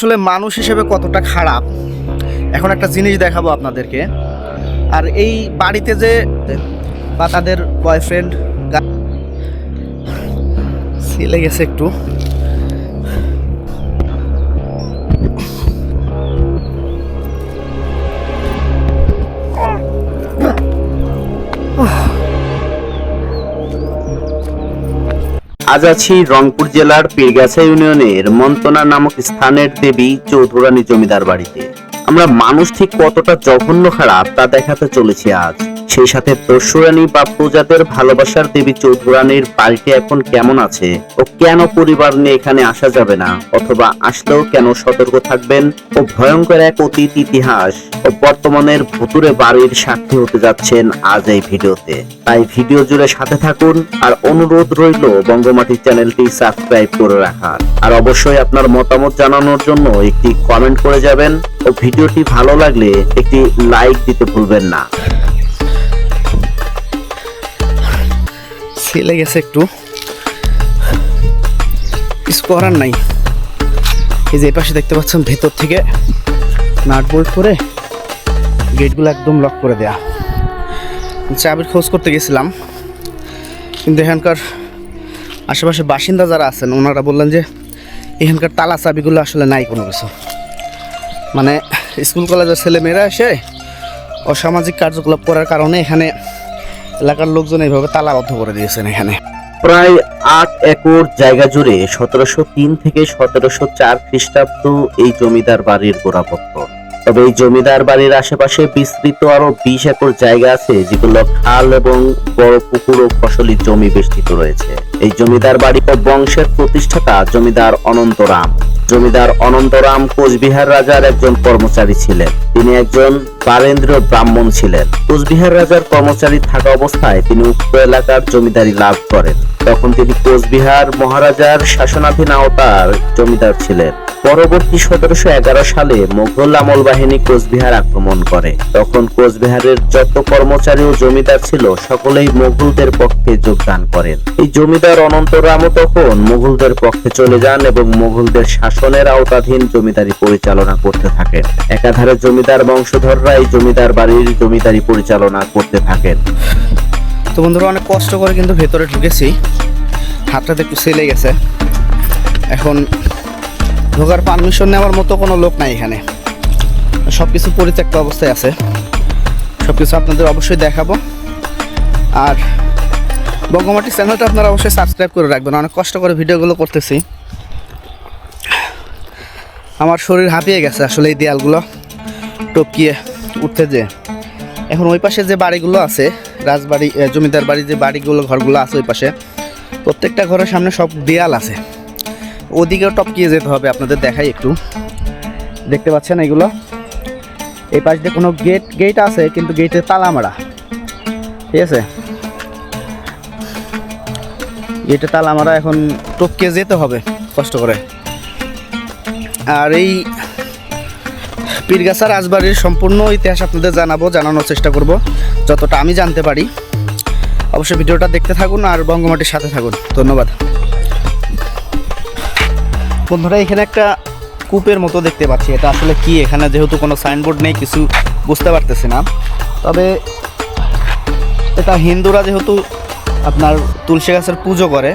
আসলে মানুষ হিসেবে কতটা খারাপ, এখন একটা জিনিস দেখাবো আপনাদেরকে। আর এই বাড়িতে যে, বা তাদের বয়ফ্রেন্ড ছেলে গেছে একটু। আজ আছি রংপুর জেলার পীরগাছা ইউনিয়নের মন্তনা নামক স্থানের দেবী চৌধুরানী জমিদার বাড়িতে। আমরা মানুষ ঠিক কতটা জঘন্য খারাপ তা দেখাতে চলেছি আজ। সেই সাথে দস্যুরানী বা প্রজাদের ভালোবাসার দেবী চৌধুরানীর বাড়িটি এখন কেমন আছে? ও কেন পরিবার নিয়ে এখানে আসা যাবে না? অথবা আসলেও কেন সতর্ক থাকবেন? ও ভয়ঙ্কর এক অতীত ইতিহাস। ও বর্তমানের ভুতুরে বাড়ির সাক্ষী হতে যাচ্ছেন আজ এই ভিডিওতে। তাই ভিডিও জুড়ে সাথে থাকুন আর অনুরোধ রইল বঙ্গমাটি চ্যানেলটি সাবস্ক্রাইব করে রাখার। আর অবশ্যই আপনার মতামত জানানোর জন্য একটি কমেন্ট করে যাবেন। ও ভিডিওটি ভালো লাগলে একটি লাইক দিতে ভুলবেন না। ছেলে গেছে একটু। কিছু করার নাই। এই যে পাশে দেখতে পাচ্ছেন ভেতর থেকে নাট বোল্ট করে গেটগুলো একদম লক করে দেয়া। চাবির খোঁজ করতে গেছিলাম। কিন্তু এখানকার আশেপাশে বাসিন্দা যারা আছেন, ওনারা বললেন যে এখানকার তালা চাবিগুলো আসলে নাই কোনো কিছু। মানে স্কুল কলেজের ছেলে মেয়েরা এসে অসামাজিক কার্যকলাপ করার কারণে এখানে এলাকার লোকজন এইভাবে তালাবদ্ধ করে দিয়েছেন এখানে। প্রায় আট একর জায়গা জুড়ে সতেরোশো তিন থেকে সতেরোশো চার খ্রিস্টাব্দ এই জমিদার বাড়ির গোড়াপত্তন তবে এই জমিদার বাড়ির আশেপাশে বিস্তৃত আরও বিশ একর জায়গা আছে, যেগুলো খাল এবং বড় পুকুর ও ফসলি জমি বেষ্টিত রয়েছে। এই জমিদার বাড়ি ও বংশের প্রতিষ্ঠাতা জমিদার অনন্তরাম। জমিদার অনন্তরাম কোচবিহার রাজার একজন কর্মচারী ছিলেন। তিনি একজন বারেন্দ্র ব্রাহ্মণ ছিলেন। কোচবিহার রাজার কর্মচারী থাকা অবস্থায় তিনি উক্ত এলাকার জমিদারি লাভ করেন। তখন তিনি কোচবিহার মহারাজার শাসনাধীন আওতার জমিদার ছিলেন। পরবর্তী সতেরোশো এগারো সালে মোগল আমল বাহিনী কোচবিহার আক্রমণ করে। তখন কোচবিহারের যত কর্মচারী ও জমিদার ছিল, সকলেই মোগলদের পক্ষে যোগদান করেন। এই জমিদার অনন্তরামও তখন মুঘলদের পক্ষে চলে যান এবং মুঘলদের শাসনের আওতাধীন জমিদারি পরিচালনা করতে থাকেন। একাধারে জমিদার বংশধররা এই জমিদার বাড়ির জমিদারি পরিচালনা করতে থাকেন। তো বন্ধুরা, অনেক কষ্ট করে কিন্তু ভেতরে ঢুকেছি। হাতটাতে একটু সেলে গেছে। এখন ঢোকার পারমিশন নেওয়ার মতো কোনো লোক নাই এখানে। সব কিছু পরিত্যক্ত অবস্থায় আছে। সব কিছু আপনাদের অবশ্যই দেখাবো। আর বঙ্গমাটি চ্যানেলটা আপনারা অবশ্যই সাবস্ক্রাইব করে রাখবেন। অনেক কষ্ট করে ভিডিওগুলো করতেছি। আমার শরীর হাঁপিয়ে গেছে আসলে এই দেয়ালগুলো টপকিয়ে উঠতে যে। এখন ওই পাশে যে বাড়িগুলো আছে, রাজবাড়ি জমিদার বাড়ি যে বাড়িগুলো, ঘরগুলো আছে ওই পাশে, প্রত্যেকটা ঘরের সামনে সব দেয়াল আছে। ওদিকেও টপকিয়ে যেতে হবে, আপনাদের দেখাই একটু। দেখতে পাচ্ছেন এগুলো? এই পাশ দিয়ে কোনো গেট গেট আছে, কিন্তু গেটের তালা মারা। ঠিক আছে? গেটে তালা মারা এখন টপকে যেতে হবে, কষ্ট করে। আর এই পীরগাছা রাজবাড়ির সম্পূর্ণ ইতিহাস আপনাদের জানাব, জানানোর চেষ্টা করব, যতটা আমি জানতে পারি। অবশ্যই ভিডিওটা দেখতে থাকুন আর বঙ্গমাটির সাথে থাকুন। ধন্যবাদ। বন্ধুরা, এখানে একটা কূপের মতো দেখতে পাচ্ছি। এটা আসলে কি? এখানে যেহেতু কোনো সাইনবোর্ড নেই, কিছু বুঝতে পারতেছি না। তবে এটা হিন্দুরা যেহেতু আপনার তুলসী গাছের পুজো করে।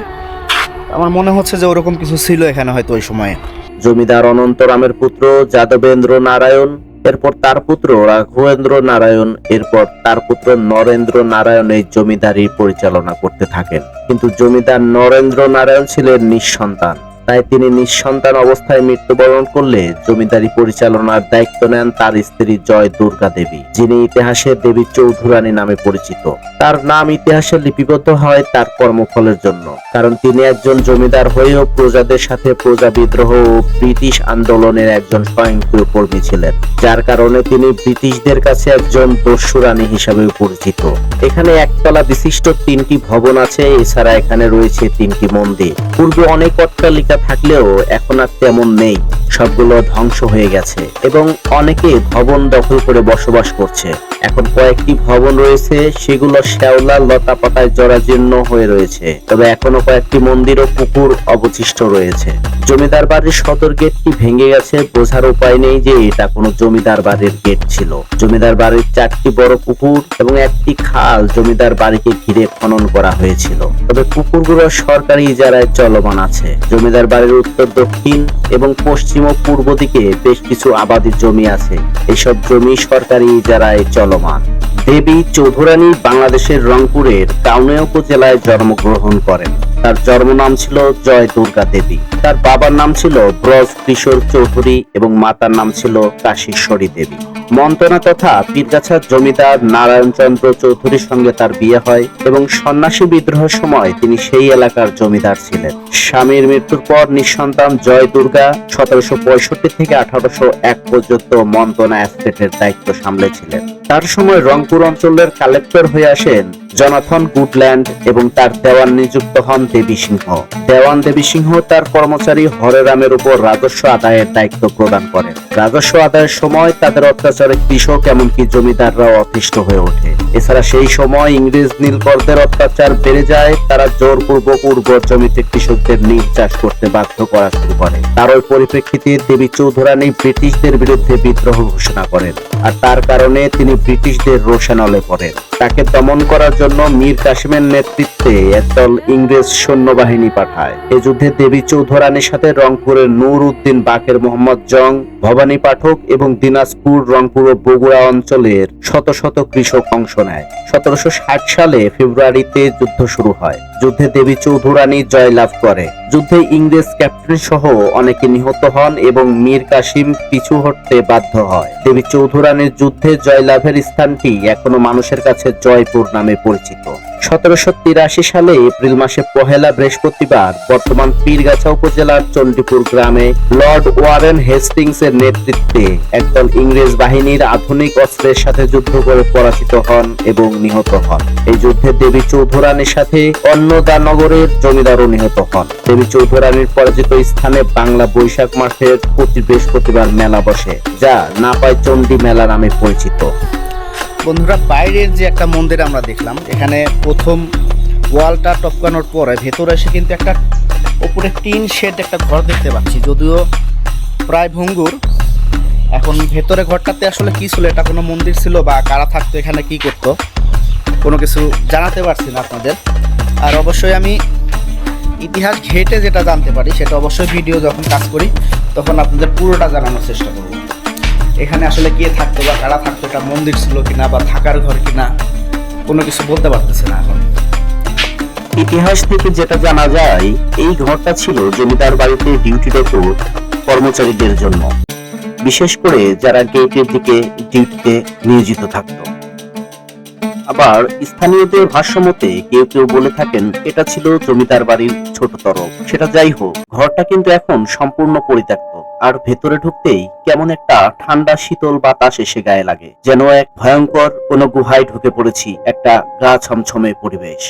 আমার মনে হচ্ছে যে ওরকম কিছু ছিল এখানে হয়তো ওই সময়ে। জমিদার অনন্তরামের পুত্র যাদবেন্দ্র নারায়ণ, এরপর তার পুত্র রাঘবেন্দ্র নারায়ণ, এরপর তার পুত্র নরেন্দ্র নারায়ণ এই জমিদারি পরিচালনা করতে থাকেন। কিন্তু জমিদার নরেন্দ্র নারায়ণ ছিলেন নিঃসন্তান। তাই তিনি নিঃসন্তান অবস্থায় মৃত্যুবরণ করলে জমিদারি পরিচালনার দায়িত্ব নেন তার স্ত্রী জয় দুর্গা দেবী, যিনি ইতিহাসে দেবী চৌধুরানী নামে পরিচিত। তার নাম ইতিহাসে লিপিবদ্ধ হয় তার কর্মফলের জন্য, কারণ তিনি একজন জমিদার হয়েও প্রজাদের সাথে প্রজা বিদ্রোহ ও ব্রিটিশ আন্দোলনের একজন স্বয়ংক্রিয় কর্মী ছিলেন, যার কারণে তিনি ব্রিটিশদের কাছে একজন দস্যুরানী হিসাবে পরিচিত। এখানে একতলা বিশিষ্ট তিনটি ভবন আছে, এছাড়া এখানে রয়েছে তিনটি মন্দির। পূর্বে অনেক অট্টালিকা কিছুটা থাকলেও এখন আর তেমন নেই। সবগুলো ধ্বংস হয়ে গেছে এবং অনেকে ভবন দখল করে বসবাস করছে। এখন কয়েকটি ভবন রয়েছে, সেগুলো শ্যাওলা লতা পাতায় জরাজীর্ণ হয়ে রয়েছে। তবে এখনও কয়েকটি মন্দির ও পুকুর অবশিষ্ট রয়েছে। জমিদার বাড়ির সদর গেটটি ভেঙে গেছে, বোঝার উপায় নেই যে এটা কোনো জমিদার বাড়ির গেট ছিল। জমিদার বাড়ির চারটি বড় পুকুর এবং একটি খাল জমিদার বাড়িকে ঘিরে খনন করা হয়েছিল। তবে পুকুরগুলো সরকারি ইজারায় চলমান আছে। জমিদার বাড়ির উত্তর, দক্ষিণ এবং পশ্চিম ও পূর্ব দিকে বেশ কিছু আবাদি জমি আছে। এসব জমি সরকারি ইজারায় চলমান। দেবী চৌধুরানী বাংলাদেশের রংপুরের কাউনিয়া উপজেলায় জন্মগ্রহণ করেন। তার জন্ম নাম ছিল জয় দুর্গা দেবী। তার বাবার নাম ছিল ব্রজ কিশোর চৌধুরী এবং মাতার নাম ছিল কাশীশ্বরী দেবী। মন্ত্রণা তথা পীরগাছার জমিদার নারায়ণচন্দ্র চৌধুরীর সঙ্গে তার বিয়ে হয় এবং সন্ন্যাসী বিদ্রোহের সময় তিনি সেই এলাকার জমিদার ছিলেন। স্বামীর মৃত্যুর পর নিঃসন্তান জয় দুর্গা সতেরোশো পঁয়ষট্টি থেকে আঠারোশো এক পর্যন্ত মন্ত্রণা এস্টেটের দায়িত্ব সামলেছিলেন। তার সময় রংপুর অঞ্চলের কালেক্টর হয়ে আসেন জনাথন গুডল্যান্ড এবং তার দেওয়ান নিযুক্ত হন দেবী সিংহ। দেওয়ান দেবী সিংহ তার কর্মচারী হরেরামের উপর রাজস্ব আদায়ের দায়িত্ব প্রদান করেন। রাজস্ব আদায়ের সময় তাদের অত্যাচারে কৃষক এমনকি জমিদাররাও অতিষ্ঠ হয়ে ওঠে। এছাড়া সেই সময় ইংরেজ নীলকরদের অত্যাচার বেড়ে যায়, তারা জোরপূর্বক উর্বর জমিতে কৃষকদের নীল চাষ করতে বাধ্য করা শুরু করে। তার ওই পরিপ্রেক্ষিতে দেবী চৌধুরানী ব্রিটিশদের বিরুদ্ধে বিদ্রোহ ঘোষণা করেন। আর তার কারণে তিনি ব্রিটিশদের রোশানলে পড়েন তাকে দমন করার জন্য মীর কাসিমের নেতৃত্বে একদল ইংরেজ সৈন্যবাহিনী পাঠায়। এ যুদ্ধে দেবী চৌধুরানীর সাথে রংপুরের নূর উদ্দিন বাকের মোহাম্মদ জং, ভবানী পাঠক এবং দিনাজপুর, রংপুর ও বগুড়া অঞ্চলের শত শত কৃষক অংশ নেয়। সতেরোশো ষাট সালে ফেব্রুয়ারিতে যুদ্ধ শুরু হয়। যুদ্ধে দেবী চৌধুরানী জয়লাভ করে। যুদ্ধে ইংরেজ ক্যাপ্টেন সহ অনেকে নিহত হন এবং মীর কাসিম পিছু হটতে বাধ্য হয়। দেবী চৌধুরানীর যুদ্ধে জয়লাভের স্থানটি এখনও মানুষের কাছে জয়পুর নামে পরিচিত। সতেরোশো তিরাশি সালে এপ্রিল মাসে পহেলা বৃহস্পতিবার বর্তমান পীরগাছা উপজেলার চণ্ডীপুর গ্রামে লর্ড ওয়ারেন হেস্টিংস এর নেতৃত্বে একদল ইংরেজ বাহিনীর আধুনিক অস্ত্রের সাথে যুদ্ধ করে পরাজিত হন এবং নিহত হন। এই যুদ্ধে দেবী চৌধুরানীর সাথে অন্নদানগরের জমিদারও নিহত হন। দেবী চৌধুরানীর পরাজিত স্থানে বাংলা বৈশাখ মাসের প্রতি বৃহস্পতিবার মেলা বসে, যা নাপাই চণ্ডী মেলা নামে পরিচিত। বন্ধুরা, বাইরের যে একটা মন্দির আমরা দেখলাম, এখানে প্রথম ওয়ালটা টপকানোর পরে ভেতরে এসে কিন্তু একটা ওপরে টিন শেড একটা ঘর দেখতে পাচ্ছি। যদিও প্রায় ভঙ্গুর, এখন ভেতরে ঘরটাতে আসলে কি ছিল, এটা কোনো মন্দির ছিল বা কারা থাকতো, এখানে কি করতো, কোনো কিছু জানাতে পারছি না আপনাদের। আর অবশ্যই আমি ইতিহাস ঘেটে যেটা জানতে পারি, সেটা অবশ্যই ভিডিও যখন কাজ করি, তখন আপনাদের পুরোটা জানানোর চেষ্টা করব। এখানে আসলে কে থাকতো বা কারা থাকতো, এটা মন্দির ছিল কিনা বা থাকার ঘর কিনা, কোনো কিছু বলতে পারতেছে না এখন। ইতিহাস থেকে যেটা জানা যায়, এই ঘরটা ছিল জমিদার বাড়িতে ডিউটি ডিউটিরত কর্মচারীদের জন্য। বিশেষ করে যারা গেটের দিকে ডিউটিতে নিয়োজিত থাকত। আবার স্থানীয়দের ভাষ্যমতে কেউ কেউ বলে থাকেন, এটা ছিল জমিদার বাড়ির ছোট তরফ সেটা যাই হোক, ঘরটা কিন্তু এখন সম্পূর্ণ পরিত্যক্ত। আর ভেতরে ঢুকতেই কেমন একটা ঠান্ডা শীতল বাতাস এসে গায়ে লাগে। যেন এক ভয়ঙ্কর কোনো গুহায় ঢুকে পড়েছি, একটা গা ছমছমে পরিবেশ।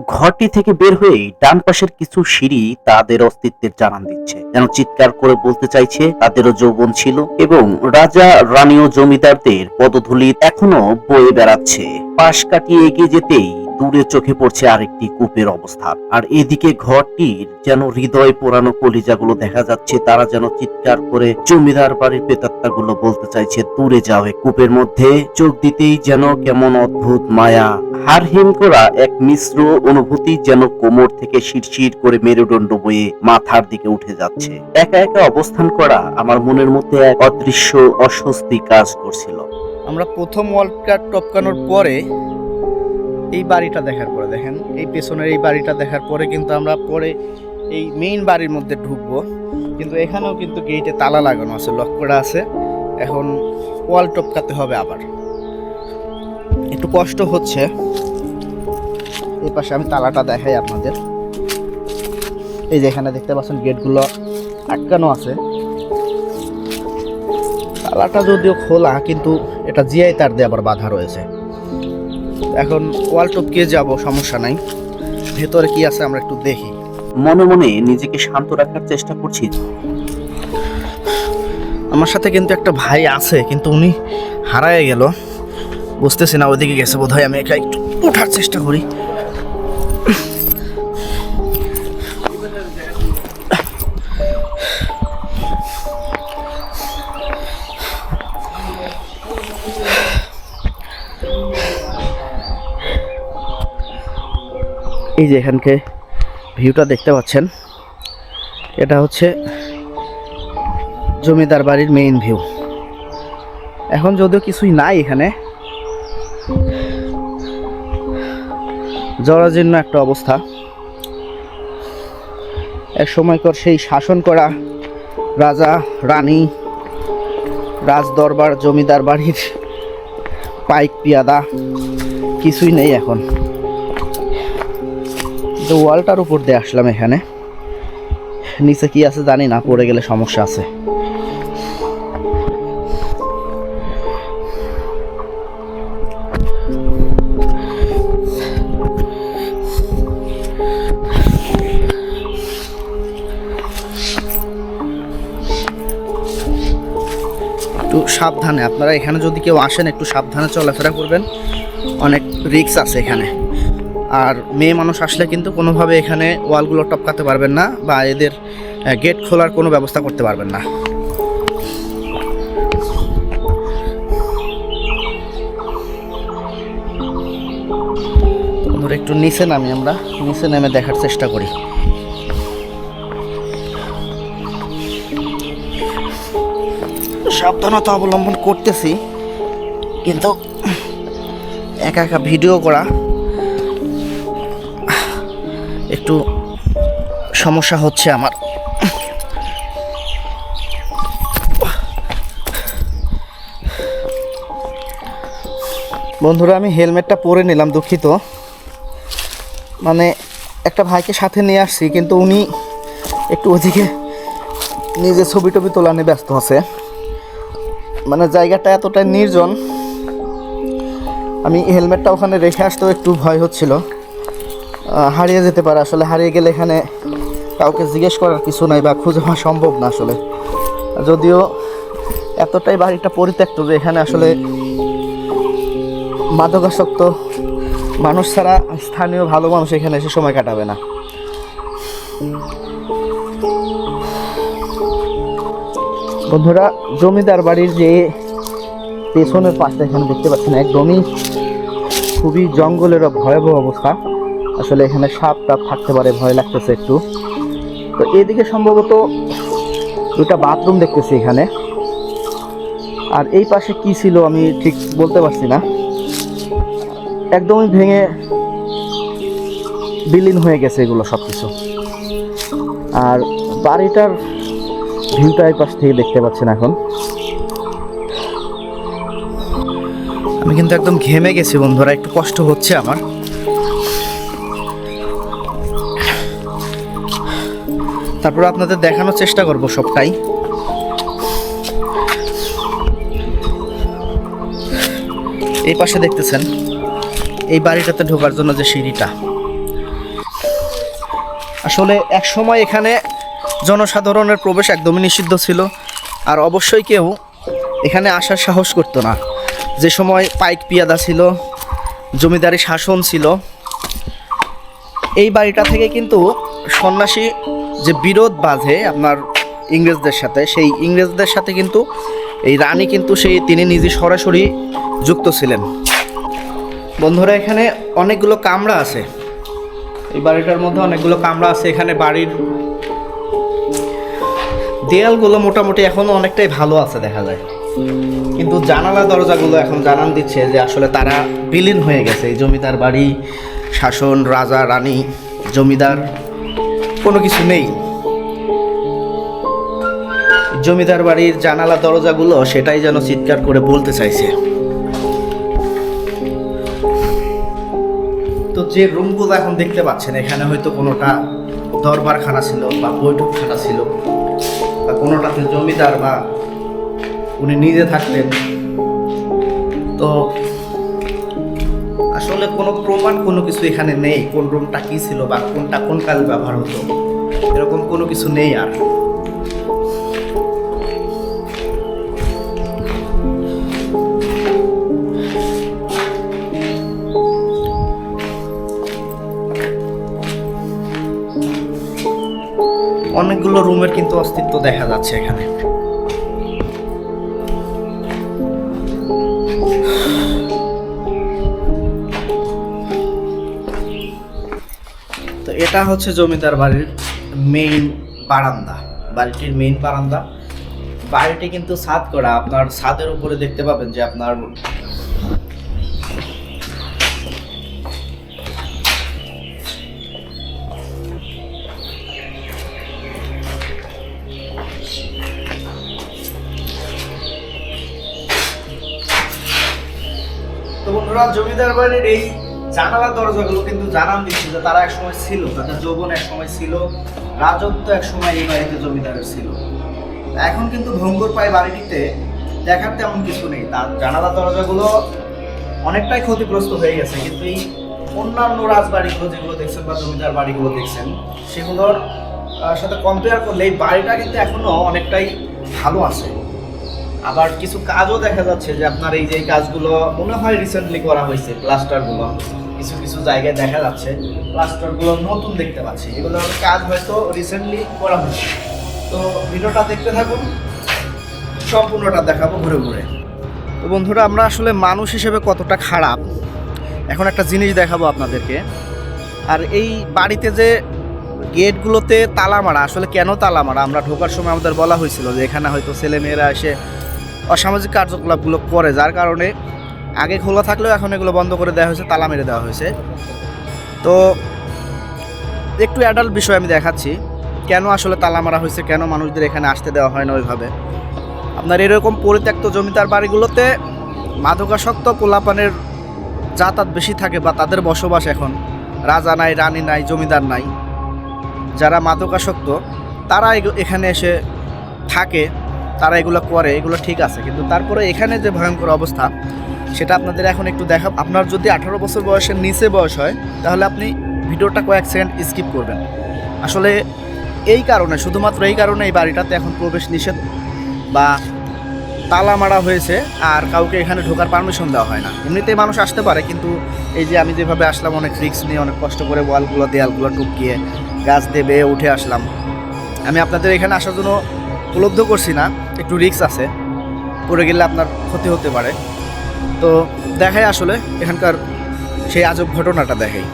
ঘরটি থেকে বের হয়ে ডান পাশের কিছু সিঁড়ি তাদের অস্তিত্বের জানান দিচ্ছে। যেন চিৎকার করে বলতে চাইছে, তাদেরও যৌবন ছিল এবং রাজা রানী ও জমিদারদের পদধূলি এখনও বয়ে বেড়াচ্ছে। পাশ কাটিয়ে এগিয়ে যেতেই দূরে চোখে পড়ছে আরেকটি কূপের অবস্থান আর এদিকে ঘরটির যেন হৃদয় পোড়ানো কলিজাগুলো দেখা যাচ্ছে, তারা যেন চিৎকার করে জমিদার বাড়ির প্রেতাত্মাগুলো বলতে চাইছে, দূরে যাও কূপের মধ্যে, চোখ দিতেই যেন কেমন অদ্ভুত মায়া। হার হিম করা এক মিশ্র অনুভূতি যেন কোমর থেকে শিরশির করে মেরুদণ্ড বয়ে মাথার দিকে উঠে যাচ্ছে। একা একা অবস্থান করা আমার মনের মধ্যে এক অদৃশ্য, অস্বস্তি কাজ করছিল। আমরা প্রথম ওয়ার্ল্ড কাপ টপকানোর পরে এই বাড়িটা দেখার পরে দেখেন, এই পেছনের এই বাড়িটা দেখার পরে কিন্তু আমরা পরে এই মেইন বাড়ির মধ্যে ঢুকবো। কিন্তু এখানেও কিন্তু গেটে তালা লাগানো আছে লক করা আছে। এখন ওয়াল টপকাতে হবে আবার। একটু কষ্ট হচ্ছে। এই পাশে আমি তালাটা দেখাই আপনাদের। এই যে এখানে দেখতে পাচ্ছেন গেটগুলো আটকানো আছে। তালাটা যদিও খোলা, কিন্তু এটা জিআই তার দিয়ে আবার বাধা রয়েছে। এখন ওয়াল টপকে যাব সমস্যা নাই। ভেতরে কি আছে আমরা একটু দেখি। মনে মনে নিজেকে শান্ত রাখার চেষ্টা করছি। আমার সাথে কিন্তু একটা ভাই আছে কিন্তু উনি হারায় গেল। বুঝতেছি না ওইদিকে গেছে বোধহয় আমি একা একটু ওঠার চেষ্টা করি। এই যে এখানকে ভিউটা দেখতে পাচ্ছেন, এটা হচ্ছে জমিদার বাড়ির মেইন ভিউ এখন যদিও কিছুই নাই এখানে, জরাজীর্ণ একটা অবস্থা। এক সময়কর সেই শাসন করা রাজা, রানী রাজ দরবার জমিদার বাড়ির পাইক পিয়াদা, কিছুই নেই এখন। তো ওয়ালটার উপর দিয়ে আসলাম এখানে। নিচে কি আছে জানি না, পড়ে গেলে সমস্যা আছে। একটু সাবধানে, আপনারা এখানে যদি কেউ আসেন, একটু সাবধানে চলাফেরা করবেন। অনেক রিক্স আছে এখানে। আর মেয়ে মানুষ আসলে কিন্তু কোনোভাবে এখানে ওয়ালগুলো টপকাতে পারবেন না বা এদের গেট খোলার কোনো ব্যবস্থা করতে পারবেন না। একটু নিচে নামি আমরা। নিচে নেমে দেখার চেষ্টা করি। সাবধানতা অবলম্বন করতেছি, কিন্তু একা একা ভিডিও করা একটু সমস্যা হচ্ছে আমার। বন্ধুরা, আমি হেলমেটটা পরে নিলাম, দুঃখিত। মানে একটা ভাইকে সাথে নিয়ে আসছি, কিন্তু উনি একটু ওদিকে নিজে ছবি টবি তোলা নিয়ে ব্যস্ত আছে। মানে জায়গাটা এতটাই নির্জন। আমি হেলমেটটা ওখানে রেখে আসতেও একটু ভয় হচ্ছিল। হারিয়ে যেতে পারে। আসলে হারিয়ে গেলে এখানে কাউকে জিজ্ঞেস করার কিছু নাই বা খুঁজে পাওয়া সম্ভব না আসলে। যদিও এতটাই বাড়িটা পরিত্যক্ত যে এখানে আসলে মাদকাসক্ত মানুষ ছাড়া স্থানীয় ভালো মানুষ এখানে এসে সময় কাটাবে না। বন্ধুরা, জমিদার বাড়ির যে পেছনের পাশটা এখানে দেখতে পাচ্ছেন, একদমই খুবই জঙ্গলের ভয়াবহ অবস্থা। আসলে এখানে সাপ টাপ থাকতে পারে, ভয় লাগতেছে একটু। তো এদিকে সম্ভবত দুটা বাথরুম দেখতেছি এখানে। আর এই পাশে কি ছিল আমি ঠিক বলতে পারছি না। একদমই ভেঙে বিলীন হয়ে গেছে এগুলো সব কিছু আর বাড়িটার ভিউটা এই পাশ থেকে দেখতে পাচ্ছেন এখন। আমি কিন্তু একদম ঘেমে গেছি বন্ধুরা, একটু কষ্ট হচ্ছে আমার। তারপর আপনাদের দেখানোর চেষ্টা করব সবটাই। এই পাশে দেখতেছেন, এই বাড়িটাতে ঢোকার জন্য যে সিঁড়িটা। আসলে এক সময় এখানে জনসাধারণের প্রবেশ একদমই নিষিদ্ধ ছিল, আর অবশ্যই কেউ এখানে আসার সাহস করতো না। যে সময় পাইক পিয়াদা ছিল, জমিদারি শাসন ছিল, এই বাড়িটা থেকে কিন্তু সন্ন্যাসী যে বিরোধ বাঁধে আপনার ইংরেজদের সাথে, সেই ইংরেজদের সাথে কিন্তু এই রানী কিন্তু সেই তিনি নিজে সরাসরি যুক্ত ছিলেন। বন্ধুরা, এখানে অনেকগুলো কামরা আছে। এই বাড়িটার মধ্যে অনেকগুলো কামরা আছে, এখানে বাড়ির দেয়ালগুলো মোটামুটি এখনও অনেকটাই ভালো আছে দেখা যায়। কিন্তু জানালা দরজাগুলো এখন জানান দিচ্ছে যে আসলে তারা বিলীন হয়ে গেছে। এই জমিদার বাড়ি, শাসন, রাজা, রানী, জমিদার কোনো কিছু নেই। জমিদার বাড়ির জানালা দরজাগুলো সেটাই যেন চিৎকার করে বলতে চাইছে। তো যে রুমগুলো এখন দেখতে পাচ্ছেন, এখানে হয়তো কোনোটা দরবারখানা ছিল বা বৈঠকখানা ছিল, বা কোনোটাতে জমিদার বা উনি নিজে থাকতেন। তো প্রমাণ কোনো কিছু এখানে নেই, কোন রুমটা কি ছিল বা কোনটা কোন কালে ব্যবহার হতো, এরকম কোনো কিছু নেই আর। অনেকগুলো রুমের কিন্তু অস্তিত্ব দেখা যাচ্ছে এখানে। এটা হচ্ছে জমিদার বাড়ির মেইন বারান্দা, বাড়িটির মেইন বারান্দা। বাড়িটি কিন্তু ছাদ করা, আপনার ছাদের উপরে দেখতে পাবেন যে আপনার জমিদার বাড়ির এই জানালা দরজাগুলো কিন্তু জানান দিচ্ছে যে তারা এক সময় ছিল, তাদের যৌবন এক সময় ছিল, রাজত্ব এক সময় এই বাড়িতে জমিদারের ছিল। এখন কিন্তু ভঙ্গুর পায় বাড়িটিতে দেখার তেমন কিছু নেই। তার জানালা দরজাগুলো অনেকটাই ক্ষতিগ্রস্ত হয়ে গেছে, কিন্তু এই অন্যান্য রাজবাড়িগুলো যেগুলো দেখছেন বা জমিদার বাড়িগুলো দেখছেন, সেগুলোর সাথে কম্পেয়ার করলে এই বাড়িটা কিন্তু এখনও অনেকটাই ভালো আছে। আবার কিছু কাজও দেখা যাচ্ছে যে আপনার এই যে কাজগুলো মনে হয় রিসেন্টলি করা হয়েছে প্লাস্টারগুলো কিছু কিছু জায়গায় দেখা যাচ্ছে প্লাস্টারগুলো নতুন দেখতে পাচ্ছি। এগুলোর কাজ হয়তো রিসেন্টলি করা হয়েছে। তো ভিডিওটা দেখতে থাকুন, সম্পূর্ণটা দেখাবো ঘুরে ঘুরে। তো বন্ধুরা, আমরা আসলে মানুষ হিসেবে কতটা খারাপ? এখন একটা জিনিস দেখাবো আপনাদেরকে। আর এই বাড়িতে যে গেটগুলোতে তালা মারা, আসলে কেন তালা মারা? আমরা ঢোকার সময় আমাদের বলা হয়েছিল যে এখানে হয়তো ছেলেমেয়েরা এসে অসামাজিক কার্যকলাপগুলো করে, যার কারণে আগে খোলা থাকলেও এখন এগুলো বন্ধ করে দেওয়া হয়েছে, তালা মেরে দেওয়া হয়েছে। তো একটু অ্যাডাল্ট বিষয় আমি দেখাচ্ছি, কেন আসলে তালা মারা হয়েছে, কেন মানুষদের এখানে আসতে দেওয়া হয় না ওইভাবে? আপনার এরকম পরিত্যক্ত জমিদার বাড়িগুলোতে মাদকাসক্ত পোলাপানের যাতায়াত বেশি থাকে বা তাদের বসবাস এখন। রাজা নাই, রানী নাই, জমিদার নাই, যারা মাদকাসক্ত, তারা এখানে এসে থাকে। তারা এগুলো করে, এগুলো ঠিক আছে। কিন্তু তারপরে এখানে যে ভয়ঙ্কর অবস্থা, সেটা আপনাদের এখন একটু দেখা আপনার যদি আঠারো বছর বয়সের নিচে বয়স হয়, তাহলে আপনি ভিডিওটা কয়েক সেকেন্ড স্কিপ করবেন। আসলে এই কারণে, শুধুমাত্র এই কারণে এই বাড়িটাতে এখন প্রবেশ নিষেধ বা তালা মারা হয়েছে আর কাউকে এখানে ঢোকার পারমিশন দেওয়া হয় না। এমনিতেই মানুষ আসতে পারে, কিন্তু এই যে আমি যেভাবে আসলাম, অনেক রিক্স নিয়ে, অনেক কষ্ট করে ওয়ালগুলো, দেয়ালগুলো টুকিয়ে গাছ দিয়ে বেয়ে উঠে আসলাম। আমি আপনাদের এখানে আসার জন্য উপলব্ধ করছি না, একটু রিক্স আছে, পড়ে গেলে আপনার ক্ষতি হতে পারে। তো দেখাই আসলে এখানকার সেই আজব ঘটনাটা দেখাই।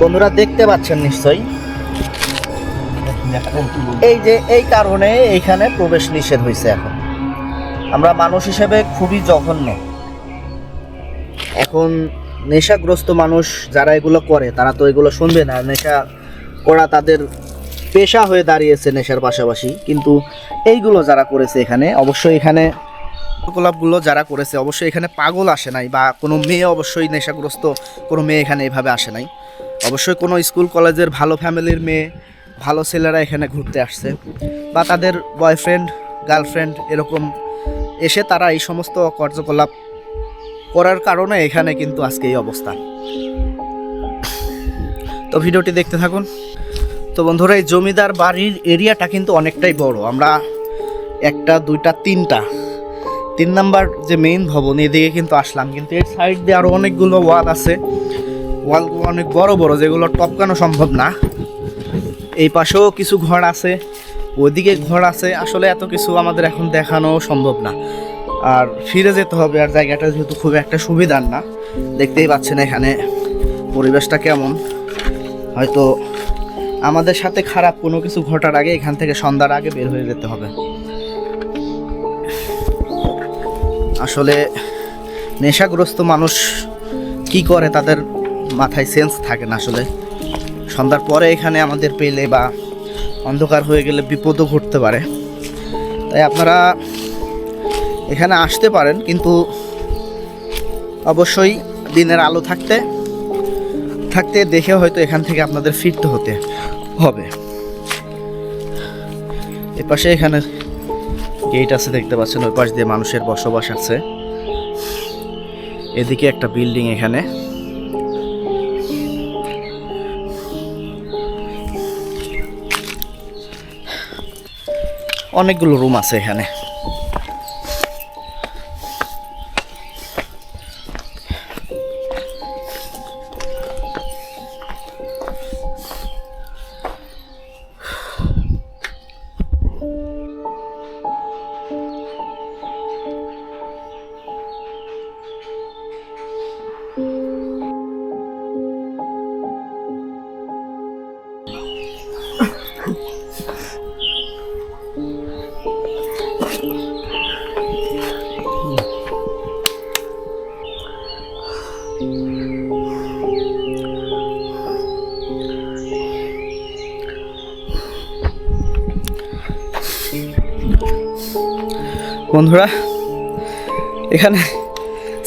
বন্ধুরা, দেখতে পাচ্ছেন নিশ্চয়ই। এই যে, এই কারণে এইখানে প্রবেশ নিষেধ হয়েছে এখন। আমরা মানুষ হিসেবে খুবই জঘন্য। এখন নেশাগ্রস্ত মানুষ যারা এগুলো করে, তারা তো এগুলো শুনবে না। নেশা করা তাদের পেশা হয়ে দাঁড়িয়েছে নেশার পাশাপাশি। কিন্তু এইগুলো যারা করেছে এখানে, অবশ্যই এখানে ক্লাবগুলো যারা করেছে, অবশ্যই এখানে পাগল আসে নাই বা কোনো মেয়ে অবশ্যই নেশাগ্রস্ত কোনো মেয়ে এখানে এভাবে আসে নাই। অবশ্যই কোনো স্কুল, কলেজের ভালো ফ্যামিলির মেয়ে, ভালো ছেলেরা এখানে ঘুরতে আসছে বা তাদের বয়ফ্রেন্ড, গার্লফ্রেন্ড এরকম এসে তারা এই সমস্ত কার্যকলাপ করার কারণে এখানে কিন্তু আজকে এই অবস্থা তো ভিডিওটি দেখতে থাকুন। তো বন্ধুরা, এই জমিদার বাড়ির এরিয়াটা কিন্তু অনেকটাই বড়। আমরা একটা, দুইটা, তিনটা। তিন নাম্বার যে মেইন ভবন, এদিকে কিন্তু আসলাম। কিন্তু এর সাইড দিয়ে আরও অনেকগুলো ওয়াল আছে। ওয়ালগুলো অনেক বড় বড়, যেগুলো টপকানো সম্ভব না। এই পাশেও কিছু ঘর আছে। ওইদিকে ঘর আছে। আসলে এত কিছু আমাদের এখন দেখানো সম্ভব না। আর ফিরে যেতে হবে। আর জায়গাটা যেহেতু খুব একটা সুবিধার না। দেখতেই পাচ্ছেন এখানে পরিবেশটা কেমন। হয়তো আমাদের সাথে খারাপ কোনো কিছু ঘটার আগে এখান থেকে সন্ধ্যার আগে বের হয়ে যেতে হবে। আসলে নেশাগ্রস্ত মানুষ কি করে তাদের মাথায় সেন্স থাকে না আসলে। সন্ধ্যার পরে এখানে আমাদের পেলে বা অন্ধকার হয়ে গেলে বিপদও ঘটতে পারে। তাই আপনারা এখানে আসতে পারেন, কিন্তু অবশ্যই দিনের আলো থাকতে থাকতে দেখে হয়তো এখান থেকে আপনাদের ফিরতে হতে। হবে। এপাশে এখানে গেট আছে, দেখতে পাচ্ছেন, ওই পাশ দিয়ে মানুষের বসবাস আছে। এদিকে একটা বিল্ডিং এখানে। অনেকগুলো রুম আছে এখানে। বন্ধুরা, এখানে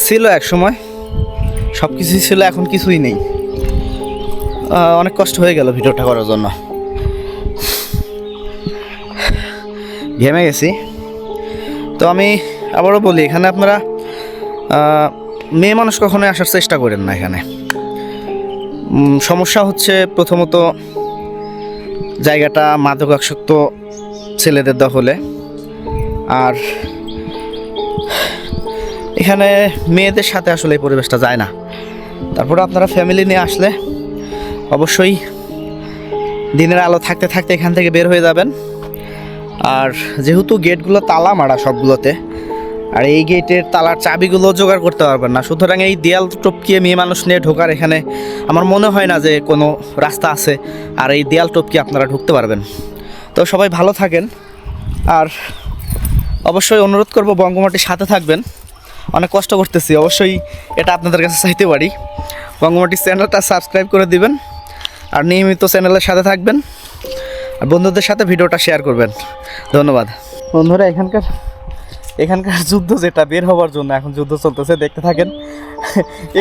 ছিল এক সময় সব কিছুই ছিল, এখন কিছুই নেই। অনেক কষ্ট হয়ে গেল ভিডিওটা করার জন্য। ঘেমে গেছি। তো আমি আবারও বলি, এখানে আপনারা মেয়ে মানুষ কখনোই আসার চেষ্টা করেন না এখানে। সমস্যা হচ্ছে প্রথমত জায়গাটা মাদকাসক্ত ছেলেদের দখলে। আর এখানে মেয়েদের সাথে আসলে এই পরিবেশটা যায় না। তারপরে আপনারা ফ্যামিলি নিয়ে আসলে অবশ্যই দিনের আলো থাকতে থাকতে এখান থেকে বের হয়ে যাবেন। আর যেহেতু গেটগুলো তালা মারা সবগুলোতে, আর এই গেটের তালার চাবিগুলো জোগাড় করতে পারবেন না। সুতরাং এই দেয়াল টপকিয়ে মেয়ে মানুষ নিয়ে ঢোকার এখানে আমার মনে হয় না যে কোনো রাস্তা আছে, আর এই দেয়াল টপকিয়ে আপনারা ঢুকতে পারবেন। তো সবাই ভালো থাকেন। আর অবশ্যই অনুরোধ করব বঙ্গমাটির সাথে থাকবেন। অনেক কষ্ট করতেছি। অবশ্যই এটা আপনাদের কাছে চাইতে পারি। বঙ্গমাটির চ্যানেলটা সাবস্ক্রাইব করে দিবেন আর নিয়মিত চ্যানেলের সাথে থাকবেন আর বন্ধুদের সাথে ভিডিওটা শেয়ার করবেন। ধন্যবাদ। বন্ধুরা, এখানকার এখানকার যুদ্ধ যেটা বের হওয়ার জন্য এখন যুদ্ধ চলতেছে, দেখতে থাকেন।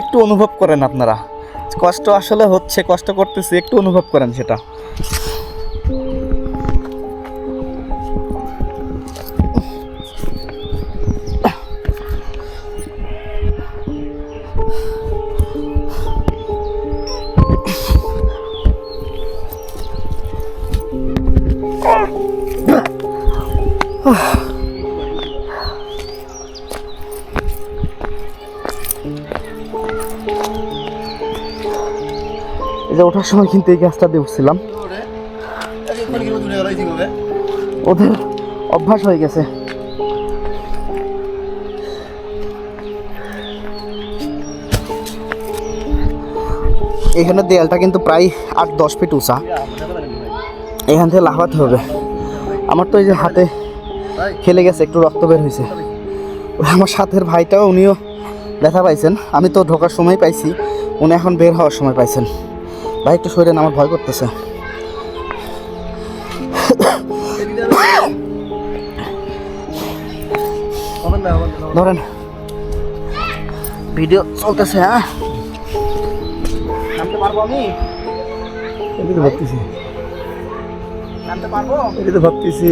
একটু অনুভব করেন আপনারা। কষ্ট আসলে হচ্ছে, কষ্ট করতেছি, একটু অনুভব করেন সেটা। এই যে ওঠার সময় কিন্তু এই গাছটা দিয়ে উঠছিলাম। ওদের অভ্যাস হয়ে গেছে। এখানে দেয়ালটা কিন্তু প্রায় আট, দশ ফিট উঁচা। এখান থেকে লাফাতে হবে। আমার তো এই যে হাতে খেলে গেছে, একটু রক্ত বের হয়েছে। আমার সাথের ভাইটাও উনিও ব্যথা পাইছেন। আমি তো ঢোকার সময় পাইছি, উনি এখন বের হওয়ার সময় পাইছেন। ভাই একটু শরীরে আমার ভয় করতেছে। ধরেন। ভিডিও চলতেছে হ্যাঁ? নামতে পারব আমি? এটা তো ভাবতেছি। নামতে পারব? এটা তো ভাবতেছি।